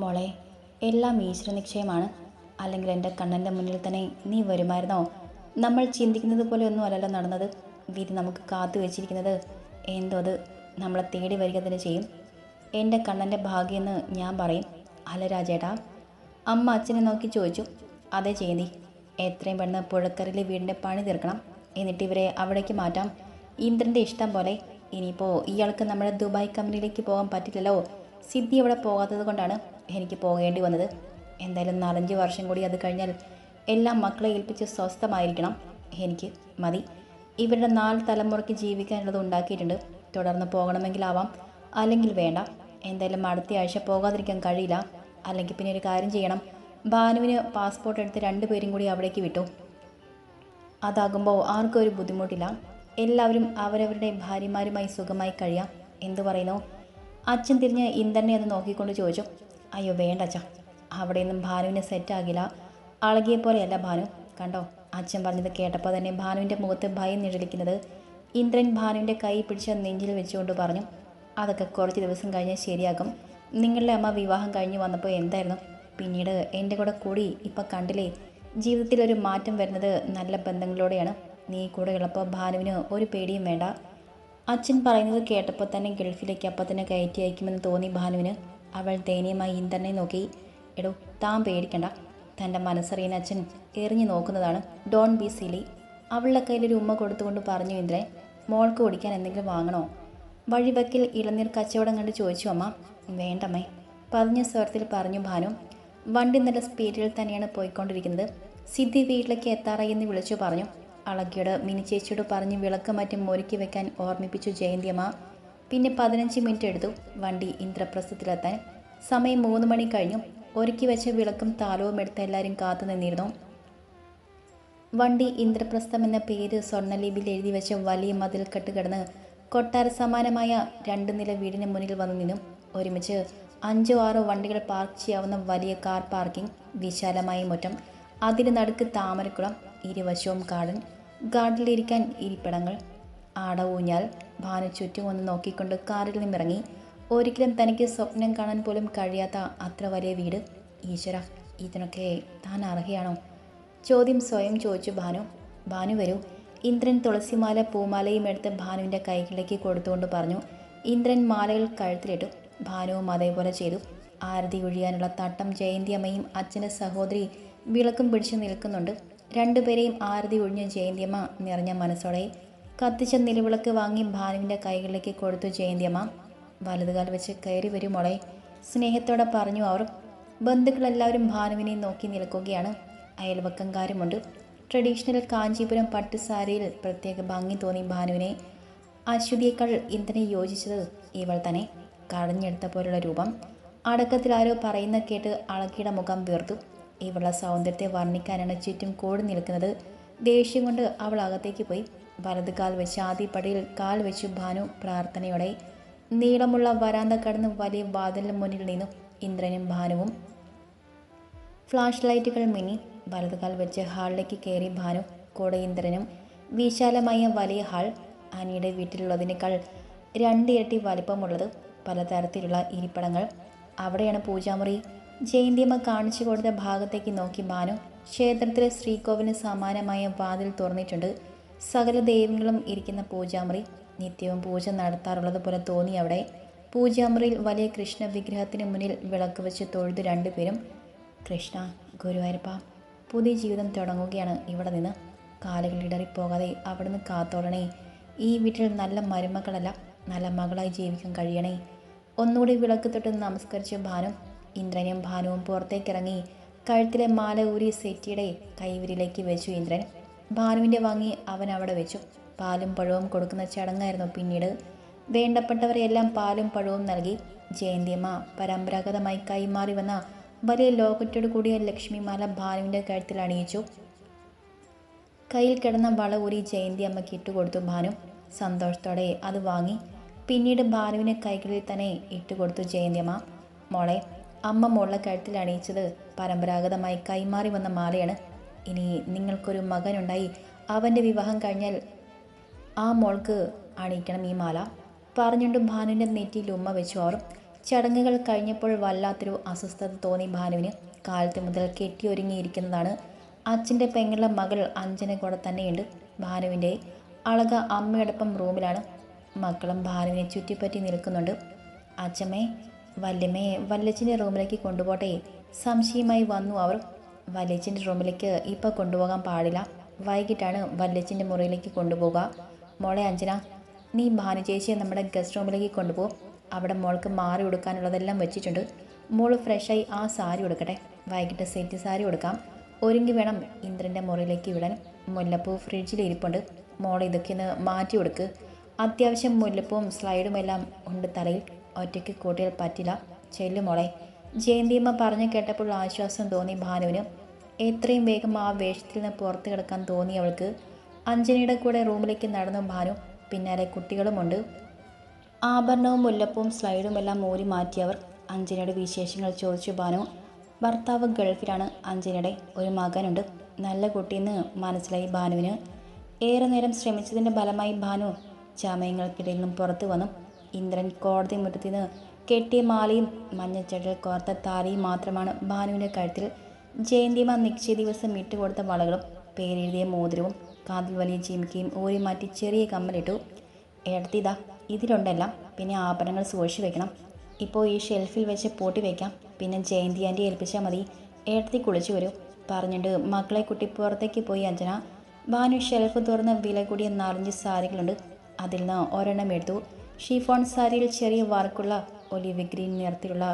മോളെ എല്ലാം ഈശ്വര നിശ്ചയമാണ് അല്ലെങ്കിൽ എന്റെ കണ്ണന്റെ മുന്നിൽ തന്നെ നീ വരുമായിരുന്നോ? നമ്മൾ ചിന്തിക്കുന്നത് പോലെ ഒന്നും അല്ലല്ലോ നടന്നത്. വിധി നമുക്ക് കാത്തു വെച്ചിരിക്കുന്നത്. എന്തോ അത് നമ്മളെ തേടി വരിക തന്നെ ചെയ്യും. എന്റെ കണ്ണന്റെ ഭാഗ്യമെന്ന് ഞാൻ പറയും. അല്ല രാജേട്ടാ അമ്മ അച്ഛനെ നോക്കി ചോദിച്ചു. അതേ ചെയ്തി. എത്രയും പെട്ടെന്ന് പുഴക്കരയിലെ വീടിന്റെ പണി തീർക്കണം. എന്നിട്ട് ഇവരെ അവിടേക്ക് മാറ്റാം. ഇന്ദ്രന്റെ ഇഷ്ടം പോലെ. ഇനിയിപ്പോൾ ഇയാൾക്ക് നമ്മുടെ ദുബായ് കമ്പനിയിലേക്ക് പോകാൻ പറ്റില്ലല്ലോ. സിദ്ധി അവിടെ പോകാത്തത് കൊണ്ടാണ് എനിക്ക് പോകേണ്ടി വന്നത്. എന്തായാലും നാലഞ്ച് വർഷം കൂടി അത് കഴിഞ്ഞാൽ എല്ലാം മക്കളെ ഏൽപ്പിച്ച് സ്വസ്ഥമായിരിക്കണം. എനിക്ക് മതി. ഇവരുടെ നാല് തലമുറയ്ക്ക് ജീവിക്കാനുള്ളത് ഉണ്ടാക്കിയിട്ടുണ്ട്. തുടർന്ന് പോകണമെങ്കിലാവാം. അല്ലെങ്കിൽ വേണ്ട. എന്തായാലും അടുത്ത ആഴ്ച പോകാതിരിക്കാൻ കഴിയില്ല. അല്ലെങ്കിൽ പിന്നെ ഒരു കാര്യം ചെയ്യണം. ഭാനുവിന് പാസ്പോർട്ട് എടുത്ത് രണ്ടുപേരും കൂടി അവിടേക്ക് വിട്ടു. അതാകുമ്പോൾ ആർക്കും ഒരു ബുദ്ധിമുട്ടില്ല. എല്ലാവരും അവരവരുടെ ഭാര്യമാരുമായി സുഖമായി കഴിയാം. എന്തു പറയുന്നു? അച്ഛൻ തിരിഞ്ഞ് ഇന്ദ്രനെ ഒന്ന് നോക്കിക്കൊണ്ട് ചോദിച്ചു അയ്യോ വേണ്ട അച്ഛാ അച്ഛ അവിടെയൊന്നും ഭാനുവിനെ സെറ്റാകില്ല അളകിയ പോലെയല്ല ഭാനു. കണ്ടോ അച്ഛൻ പറഞ്ഞത് കേട്ടപ്പോൾ തന്നെ ഭാനുവിന്റെ മുഖത്ത് ഭയം നിഴലിക്കുന്നത്. ഇന്ദ്രൻ ഭാനുവിന്റെ കൈ പിടിച്ച നെഞ്ചിൽ വെച്ചുകൊണ്ട് പറഞ്ഞു അതൊക്കെ കുറച്ച് ദിവസം കഴിഞ്ഞ് ശരിയാകും. നിങ്ങളുടെ അമ്മ വിവാഹം കഴിഞ്ഞ് വന്നപ്പോൾ എന്തായിരുന്നു? പിന്നീട് എന്റെ കൂടെ കൂടി ഇപ്പം കണ്ടില്ലേ? ജീവിതത്തിൽ ഒരു മാറ്റം വരുന്നത് നല്ല ബന്ധങ്ങളോടെയാണ്. നീ കൂടെ ഉള്ളപ്പോൾ ഭാനുവിന് ഒരു പേടിയും വേണ്ട. അച്ഛൻ പറയുന്നത് കേട്ടപ്പോൾ തന്നെ ഗൾഫിലേക്ക് അപ്പം തന്നെ കയറ്റി അയക്കുമെന്ന് തോന്നി ഭാനുവിന്. അവൾ ദയനീയമായി ഇന്ദ്രനെ നോക്കി. എടോ താൻ പേടിക്കണ്ട. തന്റെ മനസ്സറിയുന്ന അച്ഛൻ എറിഞ്ഞു നോക്കുന്നതാണ്. Don't be silly. അവളുടെ കയ്യിലൊരു ഉമ്മ കൊടുത്തുകൊണ്ട് പറഞ്ഞു ഇന്ദ്രൻ മോൾക്ക് കുടിക്കാൻ എന്തെങ്കിലും വാങ്ങണോ? വഴിവക്കിൽ ഇളനീർ കച്ചവടം കണ്ട് ചോദിച്ചു അമ്മ വേണ്ടമ്മേ. പറഞ്ഞ സ്വരത്തിൽ പറഞ്ഞു ഭാനു വണ്ടി നല്ല സ്പീഡിൽ തന്നെയാണ് പോയിക്കൊണ്ടിരിക്കുന്നത്. സിദ്ധി വീട്ടിലേക്ക് എത്താറായി എന്ന് വിളിച്ചു പറഞ്ഞു. അളകിയോട് മിനി ചേച്ചിയോട് പറഞ്ഞ് വിളക്ക് മറ്റും ഒരുക്കി വെക്കാൻ ഓർമ്മിപ്പിച്ചു ജയന്തിയമ്മ. പിന്നെ പതിനഞ്ച് മിനിറ്റ് എടുത്തു വണ്ടി ഇന്ദ്രപ്രസ്ഥത്തിലെത്താൻ. സമയം മൂന്ന് മണി കഴിഞ്ഞു. ഒരുക്കി വെച്ച വിളക്കും താലവും എടുത്ത് എല്ലാവരും കാത്തു നിന്നിരുന്നു. വണ്ടി ഇന്ദ്രപ്രസ്ഥം എന്ന പേര് സ്വർണലീപിൽ എഴുതി വെച്ച വലിയ മതിൽക്കെട്ട് കിടന്ന് കൊട്ടാര സമാനമായ രണ്ട് നില വീടിന് മുന്നിൽ വന്നു നിന്നു. ഒരുമിച്ച് അഞ്ചോ ആറോ വണ്ടികൾ പാർക്ക് ചെയ്യാവുന്ന വലിയ കാർ പാർക്കിംഗ് വിശാലമായ മുറ്റം അതിന് നടുക്ക് താമരക്കുളം ഇരുവശവും ഗാർഡൻ ഗാർഡനിലിരിക്കാൻ ഇരിപ്പിടങ്ങൾ. ആട ഊഞ്ഞാൽ ഭാനു ചുറ്റും ഒന്ന് നോക്കിക്കൊണ്ട് കാറിൽ നിന്നിറങ്ങി. ഒരിക്കലും തനിക്ക് സ്വപ്നം കാണാൻ പോലും കഴിയാത്ത അത്ര വലിയ വീട്. ഈശ്വര ഇതിനൊക്കെ താൻ അർഹയാണോ? ചോദ്യം സ്വയം ചോദിച്ചു ഭാനു. ഭാനു വരൂ. ഇന്ദ്രൻ തുളസിമാല പൂമാലയും എടുത്ത് ഭാനുവിന്റെ കൈകളിലേക്ക് കൊടുത്തുകൊണ്ട് പറഞ്ഞു. ഇന്ദ്രൻ മാലകൾ കഴുത്തിലിട്ടു. ഭാനുവും അതേപോലെ ചെയ്തു. ആരതി ഒഴിയാനുള്ള തട്ടം ജയന്തി അമ്മയും അച്ഛന്റെ സഹോദരി വിളക്കും പിടിച്ചു നിൽക്കുന്നുണ്ട്. രണ്ടുപേരെയും ആരതി ഒഴിഞ്ഞ ജയന്തിയമ്മ നിറഞ്ഞ മനസ്സോടെ കത്തിച്ച നിലവിളക്ക് വാങ്ങി ഭാനുവിന്റെ കൈകളിലേക്ക് കൊടുത്തു ജയന്തിയമ്മ. വലതുകാൽ വെച്ച് കയറി വരും മോളെ. സ്നേഹത്തോടെ പറഞ്ഞു അവർ. ബന്ധുക്കളെല്ലാവരും ഭാനുവിനെ നോക്കി നിൽക്കുകയാണ്. അയൽവക്കംകാരുമുണ്ട്. ട്രഡീഷണൽ കാഞ്ചീപുരം പട്ടുസാരിയിൽ പ്രത്യേക ഭംഗി തോന്നി ഭാനുവിനെ. അശ്വതിയേക്കാൾ ഇന്ദ്രനെ യോജിച്ചത് ഇവൾ തന്നെ. കടഞ്ഞെടുത്ത പോലുള്ള രൂപം. അടക്കത്തിൽ ആരോ പറയുന്ന കേട്ട് അളക്കിയുടെ മുഖം വീർത്തു. ഇവളുടെ സൗന്ദര്യത്തെ വർണിക്കാനാണ് ചുറ്റും കൂടി നിൽക്കുന്നത്. ദേഷ്യം കൊണ്ട് അവൾ അകത്തേക്ക് പോയി. വലത് കാൽ വെച്ച് ആദ്യപ്പടിയിൽ കാൽ വെച്ചു ഭാനു പ്രാർത്ഥനയോടെ നീളമുള്ള വരാന്ത കടന്ന് വലിയ വാതിലിന് മുന്നിൽ നിന്നു. ഇന്ദ്രനും ഭാനുവും ഫ്ലാഷ് ലൈറ്റുകൾ മിനി വലത് കാൽ വെച്ച് ഹാളിലേക്ക് കയറി ഭാനു കൂടെ ഇന്ദ്രനും വിശാലമായ വലിയ ഹാൾ അനിയുടെ വീട്ടിലുള്ളതിനേക്കാൾ രണ്ടിരട്ടി വലിപ്പമുള്ളത് പലതരത്തിലുള്ള ഇരിപ്പിടങ്ങൾ. അവിടെയാണ് പൂജാമുറി. ജയന്തിയമ്മ കാണിച്ചു കൊടുത്ത ഭാഗത്തേക്ക് നോക്കി ബാനു. ക്ഷേത്രത്തിലെ ശ്രീകോവിലിന് സമാനമായ വാതിൽ തുറന്നിട്ടുണ്ട്. സകല ദൈവങ്ങളും ഇരിക്കുന്ന പൂജാമുറി. നിത്യവും പൂജ നടത്താറുള്ളത് പോലെ തോന്നി അവിടെ. പൂജാമുറിയിൽ വലിയ കൃഷ്ണ വിഗ്രഹത്തിന് മുന്നിൽ വിളക്ക് വെച്ച് തൊഴുത് രണ്ടുപേരും കൃഷ്ണ ഗുരുവായൂരപ്പ പുതിയ ജീവിതം തുടങ്ങുകയാണ്. ഇവിടെ നിന്ന് കാലുകൾ ഇടറിപ്പോകാതെ അവിടുന്ന് കാത്തോടണേ ഈ വീട്ടിൽ നല്ല മരുമകളല്ല നല്ല മകളായി ജീവിക്കാൻ കഴിയണേ. ഒന്നുകൂടി വിളക്ക് തൊട്ട് നമസ്കരിച്ച് ഭാനു ഇന്ദ്രനും ഭാനുവും പുറത്തേക്കിറങ്ങി കഴുത്തിലെ മാല ഊരി സെറ്റിയുടെ കൈവിരിലേക്ക് വെച്ചു ഇന്ദ്രൻ. ഭാനുവിന്റെ വാങ്ങി അവൻ അവിടെ വെച്ചു. പാലും പഴവും കൊടുക്കുന്ന ചടങ്ങായിരുന്നു പിന്നീട്. വേണ്ടപ്പെട്ടവരെല്ലാം പാലും പഴവും നൽകി. ജയന്തിയമ്മ പരമ്പരാഗതമായി കൈമാറി വന്ന വലിയ ലോക്കറ്റോട് കൂടിയ ലക്ഷ്മിമാല ഭാനുവിന്റെ കഴുത്തിൽ അണിയിച്ചു. കയ്യിൽ കിടന്ന വള ഊരി ജയന്തി അമ്മയ്ക്ക് ഇട്ടുകൊടുത്തു ഭാനു. സന്തോഷത്തോടെ അത് വാങ്ങി. പിന്നീട് ഭാനുവിനെ കൈകളിൽ തന്നെ ഇട്ടുകൊടുത്തു ജയന്തിയമ്മ മോളെ അമ്മ മോളെ കഴുത്തിൽ അണിയിച്ചത് പരമ്പരാഗതമായി കൈമാറി വന്ന മാലയാണ്. ഇനി നിങ്ങൾക്കൊരു മകനുണ്ടായി. അവന്റെ വിവാഹം കഴിഞ്ഞാൽ ആ മോൾക്ക് അണിയിക്കണം ഈ മാല. പറഞ്ഞുകൊണ്ട് ഭാനുവിന്റെ നെറ്റിയിൽ ഉമ്മ വെച്ചു അവർ ചടങ്ങുകൾ കഴിഞ്ഞപ്പോൾ വല്ലാത്തൊരു അസ്വസ്ഥത തോന്നി ഭാനുവിന്. കാലത്ത് മുതൽ കെട്ടിയൊരുങ്ങിയിരിക്കുന്നതാണ് അച്ഛന്റെ പെങ്ങളുടെ മകൾ അഞ്ജന കൂടെ തന്നെയുണ്ട്. ഭാനുവിന്റെ അളക അമ്മയോടൊപ്പം റൂമിലാണ്. മക്കളും ഭാനുവിനെ ചുറ്റിപ്പറ്റി നിൽക്കുന്നുണ്ട്. അച്ഛമ്മേ വല്യമ്മയെ വല്യച്ഛന്റെ റൂമിലേക്ക് കൊണ്ടുപോട്ടെ സംശയമായി വന്നു അവർ. വല്യച്ഛന്റെ റൂമിലേക്ക് ഇപ്പോൾ കൊണ്ടുപോകാൻ പാടില്ല. വൈകിട്ടാണ് വല്യച്ഛന്റെ മുറിയിലേക്ക് കൊണ്ടുപോകുക മോളെ അഞ്ജന നീ ഭാനു ചേച്ചിയെ നമ്മുടെ ഗസ്റ്റ് റൂമിലേക്ക് കൊണ്ടുപോകും അവിടെ മോൾക്ക് മാറി ഉടുക്കാനുള്ളതെല്ലാം വെച്ചിട്ടുണ്ട്. മോൾ ഫ്രഷായി ആ സാരി ഉടുക്കട്ടെ. വൈകിട്ട് സെറ്റ് സാരി ഉടുക്കാം. ഒരുങ്ങി വേണം ഇന്ദ്രന്റെ മുറിയിലേക്ക് വിടാൻ. മുല്ലപ്പൂ ഫ്രിഡ്ജിൽ ഇരിപ്പുണ്ട്. മോൾ ഇതൊക്കെ ഒന്ന് മാറ്റി കൊടുക്ക് അത്യാവശ്യം മുല്ലപ്പൂവും സ്ലൈഡും എല്ലാം ഉണ്ട് തലയിൽ. ഒറ്റയ്ക്ക് കൂട്ടിയാൽ പറ്റില്ല. ചെല്ലുമോളെ ജയന്തിയമ്മ പറഞ്ഞു കേട്ടപ്പോൾ ആശ്വാസം തോന്നി ഭാനുവിന്. എത്രയും വേഗം ആ വേഷത്തിൽ നിന്ന് പുറത്ത് കിടക്കാൻ തോന്നി അവൾക്ക്. അഞ്ജനയുടെ കൂടെ റൂമിലേക്ക് നടന്നു ഭാനു. പിന്നാലെ കുട്ടികളുമുണ്ട് ആഭരണവും മുല്ലപ്പവും സ്ലൈഡും എല്ലാം മൂരി മാറ്റിയവർ അഞ്ജനയുടെ വിശേഷങ്ങൾ ചോദിച്ചു ഭാനു. ഭർത്താവ് ഗൾഫിലാണ്. അഞ്ജനയുടെ ഒരു മകനുണ്ട്. നല്ല കുട്ടിയെന്ന് മനസ്സിലായി ഭാനുവിന്. ഏറെ നേരം ശ്രമിച്ചതിന്റെ ഫലമായി ഭാനു ചമയങ്ങൾക്കിടയിൽ നിന്നും പുറത്തു വന്നു. ഇന്ദ്രൻ കോടതി മുറ്റത്തിന് കെട്ടിയ മാലയും മഞ്ഞച്ചടൽ കോർത്ത താരയും മാത്രമാണ് ഭാനുവിന്റെ കഴുത്തിൽ ജയന്തിമ നിശ്ചയ ദിവസം ഇട്ടുകൊടുത്ത വളകളും പേരെഴുതിയ മോതിരവും കാതിൽ വലിയ ജിമിക്കയും ഊരി മാറ്റി ചെറിയ കമ്മലിട്ടു. എടുത്തിതാ ഇതിലുണ്ടെല്ലാം. പിന്നെ ആഭരണങ്ങൾ സൂക്ഷിച്ചു വെക്കണം. ഇപ്പോൾ ഈ ഷെൽഫിൽ വെച്ച് പൂട്ടി വെക്കാം. പിന്നെ ജയന്തി ആന്റി ഏൽപ്പിച്ചാൽ മതി. ഏടത്തി കുളിച്ചു വരൂ. പറഞ്ഞിട്ട് മക്കളെ കുട്ടി പുറത്തേക്ക് പോയി അഞ്ജന. ഭാനു ഷെൽഫ് തുറന്ന് വില കൂടിയ നാലഞ്ച് സാരികളുണ്ട്. അതിൽ നിന്ന് ഒരെണ്ണം എടുത്തു. ഷിഫോൺ സാരിയിൽ ചെറിയ വർക്കുള്ള ഒലിവ് ഗ്രീൻ നിറത്തിലുള്ള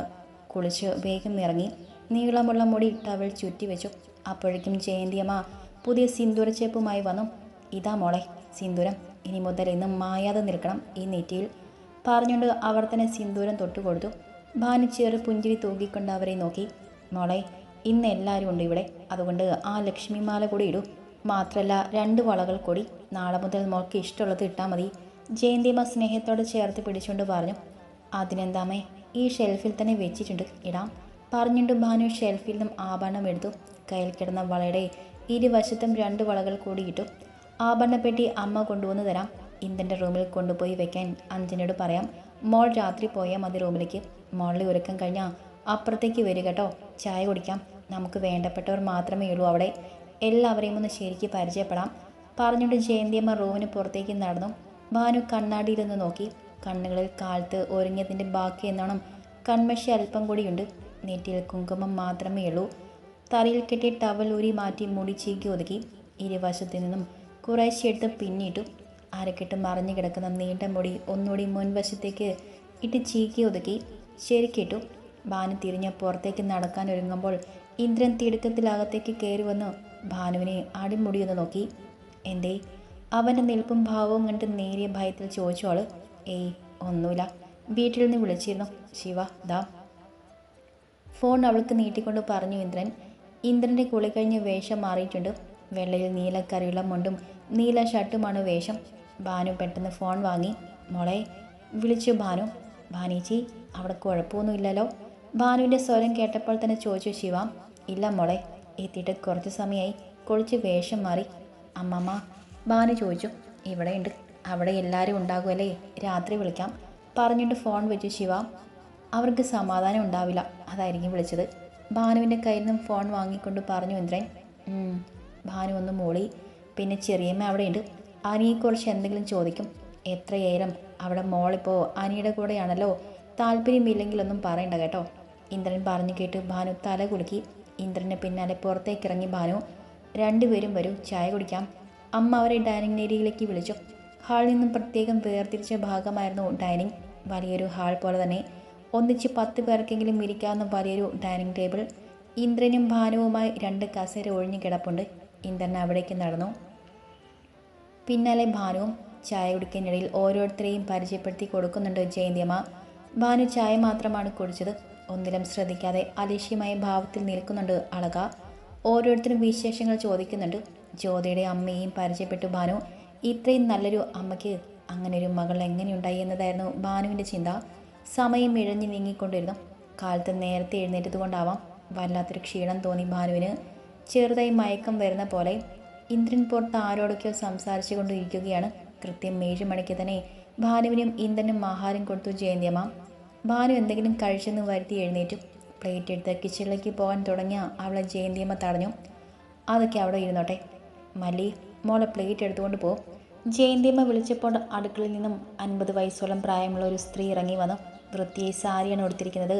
കുളിച്ച് വേഗം ഇറങ്ങി നീളമുള്ള മുടി ടവൽ ചുറ്റി വെച്ചു. അപ്പോഴേക്കും ജയന്തിയമ്മ പുതിയ സിന്ദൂരച്ചേപ്പുമായി വന്നു. ഇതാ മോളെ സിന്ദൂരം. ഇനി മുതൽ ഇന്ന് മായാതെ നിൽക്കണം ഈ നെറ്റിയിൽ പറഞ്ഞുകൊണ്ട് അവർ തന്നെ സിന്ദൂരം തൊട്ടുകൊടുത്തു ഭാനു ചെറു പുഞ്ചിരി തൂക്കിക്കൊണ്ട് അവരെ നോക്കി. മോളെ ഇന്ന് എല്ലാവരും ഉണ്ട് ഇവിടെ. അതുകൊണ്ട് ആ ലക്ഷ്മിമാല കൂടി ഇടൂ. മാത്രമല്ല രണ്ട് വളകൾ കൂടി. നാളെ മുതൽ മോൾക്ക് ഇഷ്ടമുള്ളത് ഇട്ടാൽ മതി. ജയന്തിയമ്മ സ്നേഹത്തോടെ ചേർത്ത് പിടിച്ചുകൊണ്ട് പറഞ്ഞു അതിനെന്താമേ ഈ ഷെൽഫിൽ തന്നെ വെച്ചിട്ടുണ്ട്. ഇടാം. പറഞ്ഞുകൊണ്ട് ഭാനു ഷെൽഫിൽ നിന്നും ആഭരണം എടുത്തു. കയ്യിൽ കിടന്ന വളയുടെ ഇരുവശത്തും രണ്ട് വളകൾ കൂടി ഇട്ടു. ആഭരണപ്പെട്ടി അമ്മ കൊണ്ടുവന്ന് തരാം. ഇന്ദന്റെ റൂമിൽ കൊണ്ടുപോയി വെക്കാൻ അഞ്ജനോട് പറയാം. മോൾ രാത്രി പോയാൽ മതി റൂമിലേക്ക്. മോളിൽ ഒരുക്കം കഴിഞ്ഞാൽ അപ്പുറത്തേക്ക് വരിക കേട്ടോ. ചായ കുടിക്കാം. നമുക്ക് വേണ്ടപ്പെട്ടവർ മാത്രമേ ഉള്ളൂ അവിടെ. എല്ലാവരെയും ഒന്ന് ശരിക്ക് പരിചയപ്പെടാം. പറഞ്ഞുകൊണ്ട് ജയന്തിയമ്മ റൂമിന് പുറത്തേക്ക് നടന്നു. ഭാനു കണ്ണാടിയിലൊന്ന് നോക്കി. കണ്ണുകളിൽ കാലത്ത് ഒരുങ്ങിയതിന്റെ ബാക്കി എന്നോണം കൺമഷി അല്പം കൂടിയുണ്ട്. നെറ്റിയിൽ കുങ്കുമം മാത്രമേ ഉള്ളൂ. തലയിൽ കെട്ടി ടവൽ ഊരി മാറ്റി മുടി ചീക്കി ഒതുക്കി. ഇരുവശത്തു നിന്നും കുറേശ്ശെ എടുത്ത് പിന്നിട്ടു. അരക്കെട്ട് മറിഞ്ഞു കിടക്കുന്ന നീണ്ട മുടി ഒന്നുകൂടി മുൻവശത്തേക്ക് ഇട്ട് ചീക്കി ഒതുക്കി ശരിക്കിട്ടു. ഭാനു തിരിഞ്ഞ പുറത്തേക്ക് നടക്കാൻ ഒരുങ്ങുമ്പോൾ ഇന്ദ്രൻ തിടുക്കത്തിലകത്തേക്ക് കയറി വന്ന് ഭാനുവിനെ അടിമുടിയൊന്ന് നോക്കി. എന്തേ? അവന്റെ നിൽപ്പും ഭാവവും കണ്ട് നേരിയ ഭയത്തിൽ ചോദിച്ചോൾ ഏയ് ഒന്നുമില്ല. വീട്ടിൽ നിന്ന് വിളിച്ചിരുന്നു. ശിവ ദാ. ഫോൺ അവൾക്ക് നീട്ടിക്കൊണ്ട് പറഞ്ഞു ഇന്ദ്രൻ ഇന്ദ്രന്റെ കുളി കഴിഞ്ഞ് വേഷം മാറിയിട്ടുണ്ട്. വെള്ളയിൽ നീല കറിയുള്ള മുണ്ടും നീല ഷർട്ടുമാണ് വേഷം. ഭാനു പെട്ടെന്ന് ഫോൺ വാങ്ങി മോളെ വിളിച്ചു ഭാനു. ഭാനീച്ചി അവിടെ കുഴപ്പമൊന്നുമില്ലല്ലോ. ഭാനുവിന്റെ സ്വരം കേട്ടപ്പോൾ തന്നെ ചോദിച്ചു ശിവ ഇല്ല മോളെ. എത്തിയിട്ട് കുറച്ച് സമയമായി കുളിച്ച് വേഷം മാറി. അമ്മമ്മ ഭാനു ചോദിച്ചു ഇവിടെയുണ്ട് അവിടെ എല്ലാവരും ഉണ്ടാകുമല്ലേ? രാത്രി വിളിക്കാം. പറഞ്ഞിട്ട് ഫോൺ വെച്ചു ശിവ അവർക്ക് സമാധാനം ഉണ്ടാവില്ല. അതായിരിക്കും വിളിച്ചത്. ഭാനുവിന്റെ കയ്യിൽ നിന്നും ഫോൺ വാങ്ങിക്കൊണ്ട് പറഞ്ഞു ഇന്ദ്രൻ ബാനു ഭാനു ഒന്ന് മൂളി പിന്നെ ചെറിയമ്മ അവിടെയുണ്ട്. അനിയെക്കുറിച്ച് എന്തെങ്കിലും ചോദിക്കും. എത്രയേരം? അവിടെ മോളിപ്പോൾ അനിയുടെ കൂടെയാണല്ലോ. താല്പര്യമില്ലെങ്കിലൊന്നും പറയണ്ട കേട്ടോ. ഇന്ദ്രൻ പറഞ്ഞു കേട്ട് ഭാനു തല കുലുക്കി. ഇന്ദ്രനെ പിന്നാലെ പുറത്തേക്ക് ഇറങ്ങി ഭാനു രണ്ടുപേരും വരും ചായ കുടിക്കാം. അമ്മ അവരെ ഡൈനിങ് ഏരിയയിലേക്ക് വിളിച്ചു. ഹാളിൽ നിന്നും പ്രത്യേകം വേർതിരിച്ച ഭാഗമായിരുന്നു ഡൈനിങ്. വലിയൊരു ഹാൾ പോലെ തന്നെ ഒന്നിച്ച് പത്ത് പേർക്കെങ്കിലും ഇരിക്കാവുന്ന വലിയൊരു ഡൈനിങ് ടേബിൾ. ഇന്ദ്രനും ഭാനുവുമായി രണ്ട് കസേര ഒഴിഞ്ഞു കിടപ്പുണ്ട്. ഇന്ദ്രൻ അവിടേക്ക് നടന്നു. പിന്നാലെ ഭാനുവും ചായ കുടിക്കാനിടയിൽ ഓരോരുത്തരെയും പരിചയപ്പെടുത്തി കൊടുക്കുന്നുണ്ട് ജയന്തിയമ്മ. ഭാനു ചായ മാത്രമാണ് കുടിച്ചത്. ഒന്നിലും ശ്രദ്ധിക്കാതെ അലക്ഷ്യമായ ഭാവത്തിൽ നിൽക്കുന്നുണ്ട് അളക. ഓരോരുത്തരും വിശേഷങ്ങൾ ചോദിക്കുന്നുണ്ട്. ജ്യോതിയുടെ അമ്മയെയും പരിചയപ്പെട്ടു ഭാനു ഇത്രയും നല്ലൊരു അമ്മയ്ക്ക് അങ്ങനെ ഒരു മകൾ എങ്ങനെയുണ്ടായി എന്നതായിരുന്നു ഭാനുവിന്റെ ചിന്ത. സമയം ഇഴഞ്ഞു നീങ്ങിക്കൊണ്ടിരുന്നു. കാലത്ത് നേരത്തെ എഴുന്നേറ്റതുകൊണ്ടാവാം വല്ലാത്തൊരു ക്ഷീണം തോന്നി ഭാനുവിന് ചെറുതായി മയക്കം വരുന്ന പോലെ ഇന്ദ്രൻ പുറത്ത് ആരോടൊക്കെയോ സംസാരിച്ചു കൊണ്ടിരിക്കുകയാണ് കൃത്യം ഏഴ് മണിക്ക് തന്നെ ഭാനുവിനും ഇന്ദ്രനും ആഹാരം കൊടുത്തു ജയന്തിയമ്മ. ഭാനു എന്തെങ്കിലും കഴിച്ചെന്ന് വരുത്തി എഴുന്നേറ്റു. പ്ലേറ്റ് എടുത്ത് കിച്ചണിലേക്ക് പോകാൻ തുടങ്ങിയ അവളെ ജയന്തിയമ്മ തടഞ്ഞു. അതൊക്കെ അവിടെ ഇരുന്നോട്ടെ. മല്ലി മോളെ പ്ലേറ്റ് എടുത്തുകൊണ്ട് പോ. ജയന്തിയമ്മ വിളിച്ചപ്പോൾ അടുക്കളയിൽ നിന്നും അൻപത് വയസ്സോളം പ്രായമുള്ള ഒരു സ്ത്രീ ഇറങ്ങി വന്നു. വൃത്തിയായി സാരിയാണ് ഉടുത്തിരിക്കുന്നത്.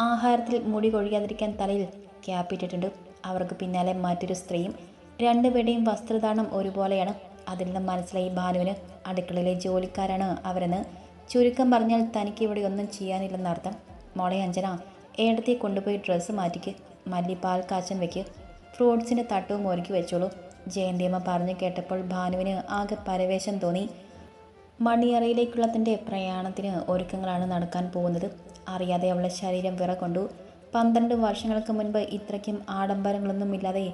ആഹാരത്തിൽ മുടി കൊഴിയാതിരിക്കാൻ തലയിൽ ക്യാപ്പിട്ടിട്ടുണ്ട് അവർക്ക് പിന്നാലെ മറ്റൊരു സ്ത്രീയും രണ്ടുപേരുടെയും വസ്ത്രധാരണം ഒരുപോലെയാണ്. അതിൽ നിന്നും മനസ്സിലായി ബാലുവിന് അടുക്കളയിലെ ജോലിക്കാരാണ് അവരെന്ന്. ചുരുക്കം പറഞ്ഞാൽ തനിക്ക് ഇവിടെ ഒന്നും ചെയ്യാനില്ലെന്നർത്ഥം മോളെ അഞ്ജന ഏടത്തെ കൊണ്ടുപോയി ഡ്രസ്സ് മാറ്റിക്ക്. പാൽ കാച്ചൻ വയ്ക്ക് ഫ്രൂട്ട്സിന്റെ തട്ടവും ഒരുക്കി വെച്ചോളൂ. ജയന്തിയമ്മ പറഞ്ഞു കേട്ടപ്പോൾ ഭാനുവിന് ആകെ പരവേശം തോന്നി. മണിയറയിലേക്കുള്ള തന്റെ പ്രയാണത്തിന് ഒരുക്കങ്ങളാണ് നടക്കാൻ പോകുന്നത്. അറിയാതെ അവളെ ശരീരം വിറകൊണ്ടു. പന്ത്രണ്ട് വർഷങ്ങൾക്ക് മുൻപ് ഇത്രയ്ക്കും ആഡംബരങ്ങളൊന്നുമില്ലാതെ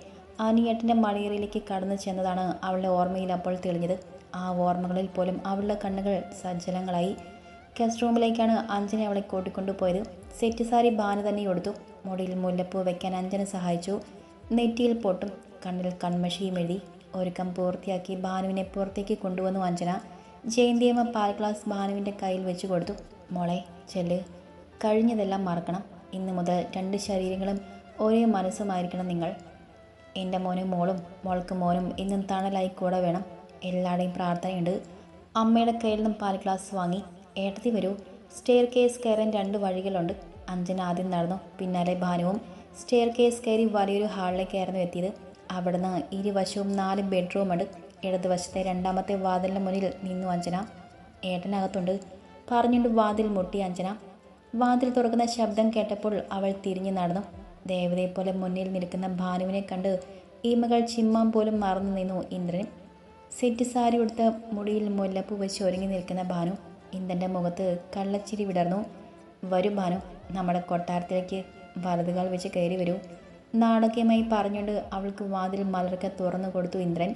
അനിയേട്ടന്റെ മണിയറയിലേക്ക് കടന്നു ചെന്നതാണ് അവളുടെ ഓർമ്മയിൽ അപ്പോൾ തെളിഞ്ഞത്. ആ ഓർമ്മകളിൽ പോലും അവളുടെ കണ്ണുകൾ സജ്ജലങ്ങളായി. ഗസ്റ്റ് റൂമിലേക്കാണ് അഞ്ജന അവളെ കൂട്ടിക്കൊണ്ടുപോയത്. സെറ്റ് സാരി ബാന തന്നെ കൊടുത്തു മുടിയിൽ മുല്ലപ്പൂ വയ്ക്കാൻ അഞ്ജന സഹായിച്ചു. നെറ്റിയിൽ പൊട്ടും. കണ്ണിൽ കൺമഷിയും എഴുതി ഒരുക്കം പൂർത്തിയാക്കി ഭാനുവിനെ പുറത്തേക്ക് കൊണ്ടുവന്നു അഞ്ജന. ജയന്തിയമ്മ പാൽ ഗ്ലാസ് ഭാനുവിന്റെ കയ്യിൽ വെച്ച് കൊടുത്തു. മോളെ ചെല്ല്. കഴിഞ്ഞതെല്ലാം മറക്കണം. ഇന്നു മുതൽ രണ്ട് ശരീരങ്ങളും ഒരേ മനസ്സുമായിരിക്കണം നിങ്ങൾ. എന്റെ മോനും മോളും മോൾക്ക് മോനും ഇന്നും തണലായി കൂടെ വേണം. എല്ലാവരുടെയും പ്രാർത്ഥനയുണ്ട്. അമ്മയുടെ കയ്യിൽ നിന്നും പാൽ ഗ്ലാസ് വാങ്ങി. ഏട്ടത്തി വരൂ. സ്റ്റെയർ കേസ് കയറാൻ രണ്ട് വഴികളുണ്ട്. അഞ്ജന ആദ്യം നടന്നു. പിന്നാലെ ഭാനുവും സ്റ്റെയർ കേസ് കയറി വലിയൊരു ഹാളിലേക്ക് ആയിരുന്നു എത്തിയത്. അവിടുന്ന് ഇരുവശവും നാല് ബെഡ്റൂമുണ്ട് ഇടതുവശത്തെ രണ്ടാമത്തെ വാതിലിന് മുന്നിൽ നിന്നു അഞ്ജന. ഏട്ടനകത്തുണ്ട്. പറഞ്ഞുകൊണ്ട് വാതിൽ മുട്ടി അഞ്ജന. വാതിൽ തുറക്കുന്ന ശബ്ദം കേട്ടപ്പോൾ അവൾ തിരിഞ്ഞു നടന്നു. ദേവതയെ പോലെ മുന്നിൽ നിൽക്കുന്ന ഭാനുവിനെ കണ്ട് ഈമകൾ മകൾ ചിമ്മാൻ പോലും മറന്നു നിന്നു ഇന്ദ്രൻ. സെറ്റ് സാരി ഉടുത്ത് മുടിയിൽ മുല്ലപ്പൂ വെച്ച് ഒരുങ്ങി നിൽക്കുന്ന ഭാനു ഇന്ദ്രന്റെ മുഖത്ത് കള്ളച്ചിരി വിടർന്നു. വരും ഭാനു നമ്മുടെ കൊട്ടാരത്തിലേക്ക് വലതുകാൽ വെച്ച് കയറി വരൂ. നാടകീയമായി പറഞ്ഞുകൊണ്ട് അവൾക്ക് വാതിൽ മലർക്കെ തുറന്നു കൊടുത്തു ഇന്ദ്രൻ.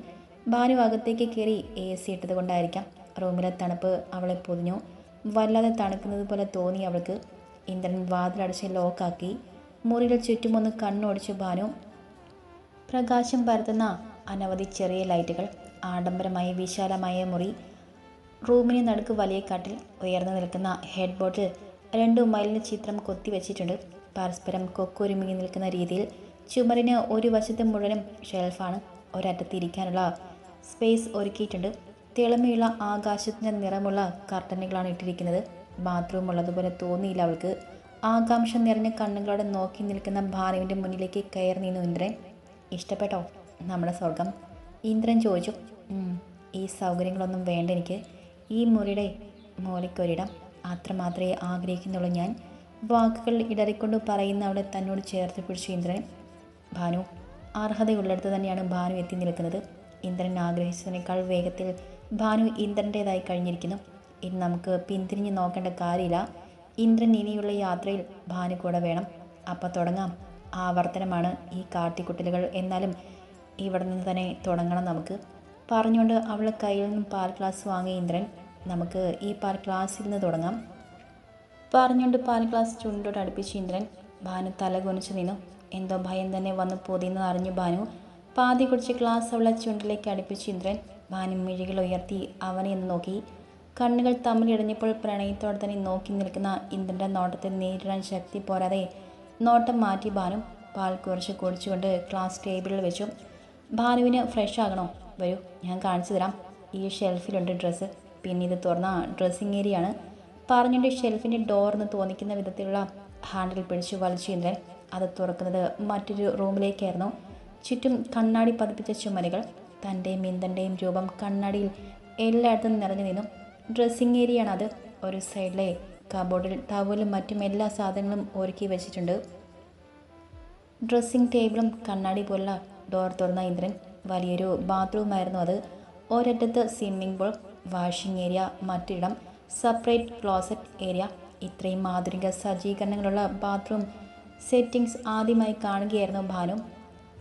ഭാനു അകത്തേക്ക് കയറി എ സി ഇട്ടത് കൊണ്ടായിരിക്കാം റൂമിലെ തണുപ്പ് അവളെ പൊതിഞ്ഞു. വല്ലാതെ തണുക്കുന്നത് പോലെ തോന്നി അവൾക്ക്. ഇന്ദ്രൻ വാതിലടച്ച് ലോക്കാക്കി. മുറിയിൽ ചുറ്റുമൊന്ന് കണ്ണോടിച്ചു ഭാനു. പ്രകാശം പരത്തുന്ന അനവധി ചെറിയ ലൈറ്റുകൾ ആഡംബരമായ വിശാലമായ മുറി റൂമിന് നടുക്ക് വലിയ കാട്ടിൽ ഉയർന്നു നിൽക്കുന്ന ഹെഡ് ബോട്ടിൽ രണ്ടു മൈലിന് ചിത്രം കൊത്തിവെച്ചിട്ടുണ്ട്. പരസ്പരം കൊക്കൊരുമിങ്ങി നിൽക്കുന്ന രീതിയിൽ ചുമരിന് ഒരു വശത്ത് മുഴുവനും ഷെൽഫാണ് ഒരറ്റത്ത് ഇരിക്കാനുള്ള സ്പേസ് ഒരുക്കിയിട്ടുണ്ട്. തിളമയുള്ള ആകാശത്തിന്റെ നിറമുള്ള കർട്ടനുകളാണ് ഇട്ടിരിക്കുന്നത്. ബാത്റൂം ഉള്ളതുപോലെ തോന്നിയില്ല അവൾക്ക്. ആകാംക്ഷ നിറഞ്ഞ കണ്ണുകളോടെ നോക്കി നിൽക്കുന്ന ഭാനുവിന്റെ മുന്നിലേക്ക് കയറി നിന്നു ഇന്ദ്രൻ. ഇഷ്ടപ്പെട്ടോ? നമ്മുടെ സ്വർഗം ഇന്ദ്രൻ ചോദിച്ചു. "ഉം, ഈ സൗകര്യങ്ങളൊന്നും വേണ്ട എനിക്ക്. ഈ മുറിയുടെ മൂലയ്ക്കൊരിടം അത്രമാത്രമേ ആഗ്രഹിക്കുന്നുള്ളൂ ഞാൻ. വാക്കുകൾ ഇടറിക്കൊണ്ട് പറയുന്ന അവളെ തന്നോട് ചേർത്ത് പിടിച്ചു ഇന്ദ്രൻ. ഭാനു അർഹതയുള്ളിടത്ത് തന്നെയാണ് ഭാനു എത്തി നിൽക്കുന്നത്. ഇന്ദ്രൻ ആഗ്രഹിച്ചതിനേക്കാൾ വേഗത്തിൽ ഭാനു ഇന്ദ്രന്റേതായി കഴിഞ്ഞിരിക്കുന്നു. ഇനി നമുക്ക് പിന്തിരിഞ്ഞ് നോക്കേണ്ട കാര്യമില്ല. ഇന്ദ്രൻ ഇനിയുള്ള യാത്രയിൽ ഭാനു കൂടെ വേണം. അപ്പം തുടങ്ങാം. ആവർത്തനമാണ് ഈ കാട്ടിക്കുട്ടലുകൾ. എന്നാലും ഇവിടെ നിന്ന് തന്നെ തുടങ്ങണം നമുക്ക്. പറഞ്ഞുകൊണ്ട് അവളെ കയ്യിൽ നിന്നും പാൽ ഗ്ലാസ് വാങ്ങിയ ഇന്ദ്രൻ നമുക്ക് ഈ പാൽ ഗ്ലാസ്സിൽ നിന്ന് തുടങ്ങാം. പറഞ്ഞുകൊണ്ട് പാൽ ഗ്ലാസ് ചുണ്ടോട് അടുപ്പിച്ച് ഇന്ദ്രൻ ഭാനു തല കുനിച്ചു നിന്നു. എന്തോ ഭയം തന്നെ വന്ന് പൊതിയെന്ന് അറിഞ്ഞു ഭാനു. പാതി കുടിച്ച് ഗ്ലാസ് അവളെ ചുണ്ടിലേക്ക് അടുപ്പിച്ച് ഇന്ദ്രൻ ഭാനു മിഴികൾ ഉയർത്തി അവനെ എന്ന് നോക്കി. കണ്ണുകൾ തമ്മിലിടഞ്ഞപ്പോൾ പ്രണയത്തോടെ തന്നെ നോക്കി നിൽക്കുന്ന ഇന്ദ്രന്റെ നോട്ടത്തെ നേരിടാൻ ശക്തി പോരാതെ നോട്ടം മാറ്റി ഭാനു പാൽ കുറച്ച് കുടിച്ചുകൊണ്ട് ക്ലാസ് ടേബിളിൽ വെച്ചു. ഭാനുവിന് ഫ്രഷ് ആകണോ? വരൂ ഞാൻ കാണിച്ചു തരാം. ഈ ഷെൽഫിലുണ്ട് ഡ്രസ്സ് പിന്നെ ഇത് തുറന്ന ഡ്രസ്സിങ് ഏരിയയാണ് പറഞ്ഞുകൊണ്ട് ഷെൽഫിന്റെ ഡോർന്ന് തോന്നിക്കുന്ന വിധത്തിലുള്ള ഹാൻഡിൽ പിടിച്ചു വലിച്ചു ഇന്ദ്രൻ. അത് തുറക്കുന്നത് മറ്റൊരു റൂമിലേക്കായിരുന്നു. ചുറ്റും കണ്ണാടി പതിപ്പിച്ച ചുമരുകൾ തന്റെയും മിന്തന്റെയും രൂപം കണ്ണാടിയിൽ എല്ലായിടത്തും നിറഞ്ഞു നിന്നു. ഡ്രസ്സിംഗ് ഏരിയയാണ് അത് ഒരു സൈഡിലെ കബോർഡിൽ ടവലും മറ്റും എല്ലാ സാധനങ്ങളും ഒരുക്കി വെച്ചിട്ടുണ്ട്. ഡ്രസ്സിംഗ് ടേബിളും കണ്ണാടി പോലുള്ള ഡോർ തുറന്ന ഇന്ദ്രൻ വലിയൊരു ബാത്റൂമായിരുന്നു അത്. ഒരറ്റത്ത് സ്വിമ്മിംഗ് പൂൾ വാഷിംഗ് ഏരിയ മറ്റിടം സെപ്പറേറ്റ് ക്ലോസറ്റ് ഏരിയ ഇത്രയും ആധുനിക സജ്ജീകരണങ്ങളുള്ള ബാത്റൂം സെറ്റിങ്സ് ആദ്യമായി കാണുകയായിരുന്നു ഭാനു.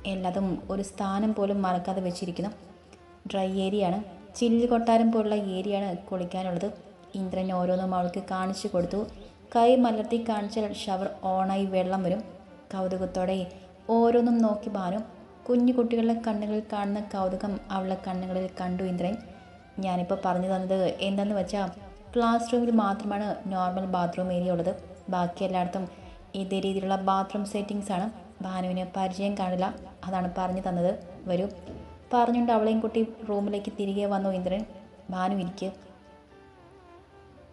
എല്ലാതും ഒരു സ്ഥാനം പോലും മറക്കാതെ വെച്ചിരിക്കുന്നു. ഡ്രൈ ഏരിയയാണ് ചില്ല് കൊട്ടാരം പോലുള്ള ഏരിയയാണ് കുളിക്കാനുള്ളത്. ഇന്ദ്രൻ ഓരോന്നും അവൾക്ക് കാണിച്ചു കൊടുത്തു. കൈ മലർത്തി കാണിച്ചാൽ ഷവർ ഓണായി വെള്ളം വരും. കൗതുകത്തോടെ ഓരോന്നും നോക്കി ഭാനു. കുഞ്ഞു കുട്ടികളുടെ കണ്ണുകളിൽ കാണുന്ന കൗതുകം അവളുടെ കണ്ണുകളിൽ കണ്ടു ഇന്ദ്രൻ. ഞാനിപ്പോൾ പറഞ്ഞു തന്നത് എന്താണെന്ന് വെച്ചാൽ ക്ലാസ് റൂമിൽ മാത്രമാണ് നോർമൽ ബാത്റൂം ഏരിയ ഉള്ളത്. ബാക്കി എല്ലായിടത്തും ഇതേ രീതിയിലുള്ള ബാത്റൂം സെറ്റിങ്സ് ആണ് ഭാനുവിന് പരിചയം കാണില്ല. അതാണ് പറഞ്ഞു തന്നത്. വരൂ. പറഞ്ഞുകൊണ്ട് അവളെയും കുട്ടി റൂമിലേക്ക് തിരികെ വന്നു ഇന്ദ്രൻ. ഭാനു ഇരിക്ക്.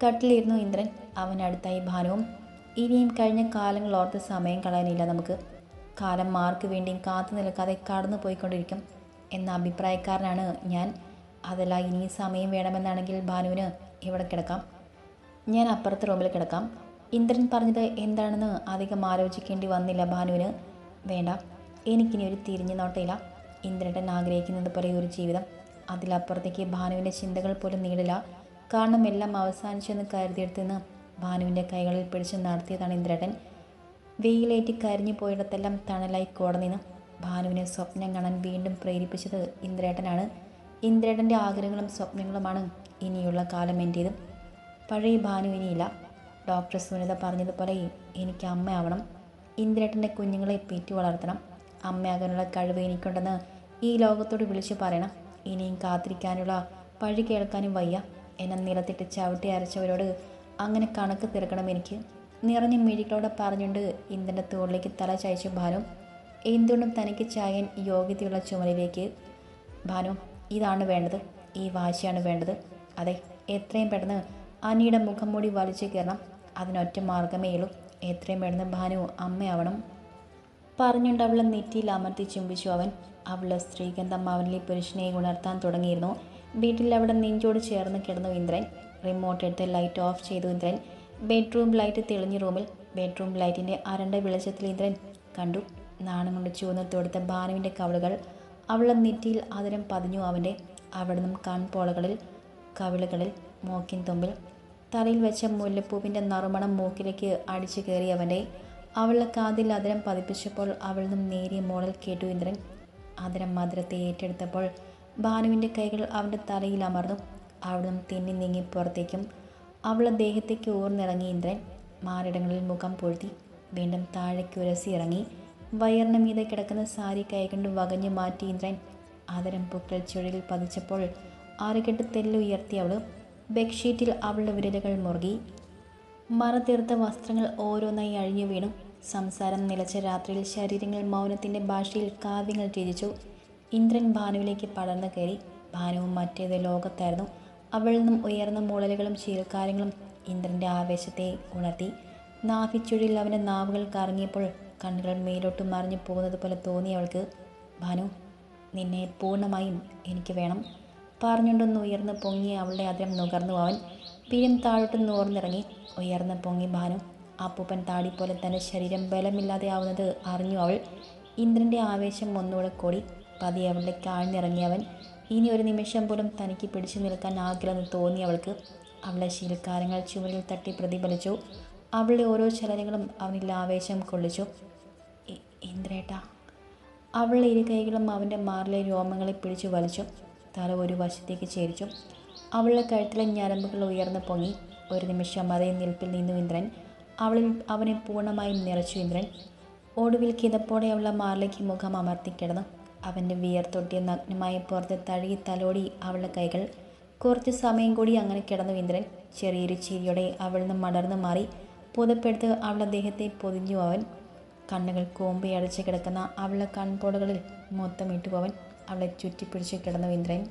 കട്ടിലിരുന്നു ഇന്ദ്രൻ. അവനടുത്തായി ഭാനുവും. ഇനിയും കഴിഞ്ഞ കാലങ്ങൾ ഓർത്ത് സമയം കളയാനില്ല നമുക്ക്. കാലം മാർക്ക് വേണ്ടിയും കാത്തു നിൽക്കാതെ കടന്നു പോയിക്കൊണ്ടിരിക്കും എന്ന അഭിപ്രായക്കാരനാണ് ഞാൻ. അതല്ല ഇനിയും സമയം വേണമെന്നാണെങ്കിൽ ഭാനുവിന് ഇവിടെ കിടക്കാം. ഞാൻ അപ്പുറത്തെ റൂമിൽ കിടക്കാം. ഇന്ദ്രൻ പറഞ്ഞത് എന്താണെന്ന് അധികം ആലോചിക്കേണ്ടി വന്നില്ല ഭാനുവിന്. വേണ്ട എനിക്കിനി ഒരു തിരിഞ്ഞു നോട്ടയില്ല. ഇന്ദ്രൻ ആഗ്രഹിക്കുന്നത് പോലെ ഒരു ജീവിതം. അതിലപ്പുറത്തേക്ക് ഭാനുവിന്റെ ചിന്തകൾ പോലും നീളില്ല കാരണം എല്ലാം അവസാനിച്ചെന്ന് കരുതിയെടുത്തുനിന്ന് ഭാനുവിന്റെ കൈകളിൽ പിടിച്ച് നടത്തിയതാണ് ഇന്ദ്രേട്ടൻ. വെയിലേറ്റി കരിഞ്ഞു പോയിടത്തെല്ലാം തണലായി കോടനിന്ന് ഭാനുവിനെ സ്വപ്നം കാണാൻ വീണ്ടും പ്രേരിപ്പിച്ചത് ഇന്ദ്രേട്ടനാണ്. ഇന്ദ്രേട്ടന്റെ ആഗ്രഹങ്ങളും സ്വപ്നങ്ങളുമാണ് ഇനിയുള്ള കാലം എന്റേതും പഴയ ഭാനു ഇനിയില്ല. ഡോക്ടർ സുനിത പറഞ്ഞതുപോലെ എനിക്ക് അമ്മയാവണം. ഇന്ദ്രേട്ടന്റെ കുഞ്ഞുങ്ങളെ പേറ്റി വളർത്തണം. അമ്മയാകാനുള്ള കഴിവ് എനിക്കുണ്ടെന്ന് ഈ ലോകത്തോട് വിളിച്ചു പറയണം. ഇനിയും കാത്തിരിക്കാനുള്ള പഴി കേൾക്കാനും വയ്യ. എന്നെ നിലത്തിട്ട് ചവിട്ടി അരച്ചവരോട് അങ്ങനെ കണക്ക് തീർക്കണം എനിക്ക്. നിറഞ്ഞ മിഴികളോടെ പറഞ്ഞുകൊണ്ട് ഇന്ദ്രന്റെ തോളിലേക്ക് തല ചായച്ചു ഭാനു. എന്തുകൊണ്ടും തനിക്ക് ചായൻ യോഗ്യതയുള്ള ചുമലിലേക്ക്. ഭാനു ഇതാണ് വേണ്ടത്. ഈ വാശിയാണ് വേണ്ടത്. അതെ എത്രയും പെട്ടെന്ന് അനിയുടെ മുഖം മൂടി വലിച്ചു കയറണം അതിനൊറ്റ മാർഗമേയുള്ളൂ എത്രയും പെട്ടെന്ന് ഭാനു അമ്മയാവണം പറഞ്ഞുകൊണ്ട് അവളെ നെറ്റിയിൽ അമർത്തി ചുംബിച്ചു. അവൻ അവളുടെ സ്ത്രീഗന്ധം അവനിലെ പുരുഷനെ ഉണർത്താൻ തുടങ്ങിയിരുന്നു. വീട്ടിൽ അവിടെ നെഞ്ചോട് ചേർന്ന് കിടന്നു ഇന്ദ്രൻ. റിമോട്ട് എടുത്ത് ലൈറ്റ് ഓഫ് ചെയ്തു ഇന്ദ്രൻ. ബെഡ്റൂം ലൈറ്റ് തെളിഞ്ഞ റൂമിൽ ബെഡ്റൂം ലൈറ്റിന്റെ അരണ്ട വെളിച്ചത്തിൽ ഇന്ദ്രൻ കണ്ടു. നാണം കൊണ്ട് ചുവന്ന് തൊടുത്ത ഭാനുവിന്റെ കവളുകൾ അവളുടെ നെറ്റിയിൽ അതിരം പതിഞ്ഞു. അവന്റെ അവിടെ നിന്നും കൺപോളകളിൽ കവിളുകളിൽ മോക്കിൻ തുമ്പിൽ തലയിൽ വെച്ച മുല്ലപ്പൂവിന്റെ നറുമണം മൂക്കിലേക്ക് അടിച്ചു കയറി അവളുടെ കാതിൽ അതിരം പതിപ്പിച്ചപ്പോൾ അവളിൽ നിന്നും നേരിയ മോളൽ കേട്ടു ഇന്ദ്രൻ അതിരം മധുരത്തെ ഏറ്റെടുത്തപ്പോൾ ഭാനുവിന്റെ കൈകൾ അവന്റെ തലയിൽ അമർന്നു. അവിടെ നിന്നും തെന്നി നീങ്ങി പുറത്തേക്കും. അവളുടെ ദേഹത്തേക്ക് ഊർന്നിറങ്ങി ഇന്ദ്രൻ മാറിടങ്ങളിൽ മുഖം പൊഴുത്തി. വീണ്ടും താഴേക്ക് ഉരസി ഇറങ്ങി. വയറിന് മീതെ കിടക്കുന്ന സാരി കൈകൊണ്ട് വകഞ്ഞു മാറ്റി ഇന്ദ്രൻ ആദരം പൂക്കൾ ചുഴലിൽ പതിച്ചപ്പോൾ ആറുകെട്ട് തെല്ലുയർത്തി അവൾ ബെഡ്ഷീറ്റിൽ അവളുടെ വിരലുകൾ മുറുകി. മറതീർത്ത വസ്ത്രങ്ങൾ ഓരോന്നായി അഴിഞ്ഞു വീണു. സംസാരം നിലച്ച രാത്രിയിൽ ശരീരങ്ങൾ മൗനത്തിന്റെ ഭാഷയിൽ കാവ്യങ്ങൾ രചിച്ചു. ഇന്ദ്രൻ ഭാനുവിലേക്ക് പടർന്നു കയറി. ഭാനുവും മറ്റേത് ലോകത്തായിരുന്നു. അവളിൽ നിന്നും ഉയർന്ന മൂളലുകളും ചീൽക്കാരങ്ങളും ഇന്ദ്രന്റെ ആവേശത്തെ ഉണർത്തി. നാഭിച്ചുഴിൽ അവന്റെ നാവുകൾ കറങ്ങിയപ്പോൾ കണ്ണുകൾ മേലോട്ട് മറിഞ്ഞു പോകുന്നത് പോലെ തോന്നി അവൾക്ക്. ഭാനു നിന്നെ പൂർണമായും എനിക്ക് വേണം. പറഞ്ഞുകൊണ്ടൊന്ന് ഉയർന്ന് പൊങ്ങി അവളുടെ അതിരം നുകർന്നു. അവൻ പിഴും താഴോട്ട് നൂർന്നിറങ്ങി. ഉയർന്ന് പൊങ്ങി ഭാനു. അപ്പൂപ്പൻ താടി പോലെ തന്റെ ശരീരം ബലമില്ലാതെ ആവുന്നത് അറിഞ്ഞു അവൾ ഇന്ദ്രന്റെ ആവേശം ഒന്നുകൂടെ കൂടി പതി അവളുടെ കാഴ്ന്നിറങ്ങിയവൻ ഇനി ഒരു നിമിഷം പോലും തനിക്ക് പിടിച്ചു നിൽക്കാൻ ആകില്ലെന്ന് തോന്നി അവൾക്ക്. അവളെ ശീലക്കാരങ്ങൾ ചുവരിൽ തട്ടി പ്രതിഫലിച്ചു. അവളുടെ ഓരോ ചലനങ്ങളും അവനിൽ ആവേശം കൊള്ളിച്ചു. ഇന്ദ്രേട്ടാ. അവളുടെ ഇരു കൈകളും അവന്റെ മാറിലെ രോമങ്ങളെ പിടിച്ചു വലിച്ചു. തല ഒരു വശത്തേക്ക് ചേരിച്ചു അവളുടെ കഴുത്തിലെ ഞരമ്പുകൾ ഉയർന്നു പൊങ്ങി. ഒരു നിമിഷം അതേ നിൽപ്പിൽ നിന്നു ഇന്ദ്രൻ. അവളിൽ അവനെ പൂർണമായും നിറച്ചു ഇന്ദ്രൻ. ഒടുവിൽ കിതപ്പോടെ അവളുടെ മാറിലേക്ക് മുഖം അമർത്തി കിടന്നു. അവന്റെ വിയർത്തൊട്ടിയ നഗ്നമായ പുറത്ത് തഴുകി തലോടി അവളുടെ കൈകൾ. കുറച്ച് സമയം കൂടി അങ്ങനെ കിടന്നു ഇന്ദ്രൻ. ചെറിയൊരു ചിരിയോടെ അവളിൽ നിന്ന് മടർന്നു മാറി. പുതപ്പെടുത്ത് അവളുടെ ദേഹത്തെ പൊതിഞ്ഞു അവൻ. കണ്ണുകൾ കോമ്പി അടച്ചു കിടക്കുന്ന അവളുടെ കൺപോടുകളിൽ മൊത്തം ഇട്ടുപോവൻ. അവളെ ചുറ്റിപ്പിടിച്ച് കിടന്നു ഇന്ദ്രൻ.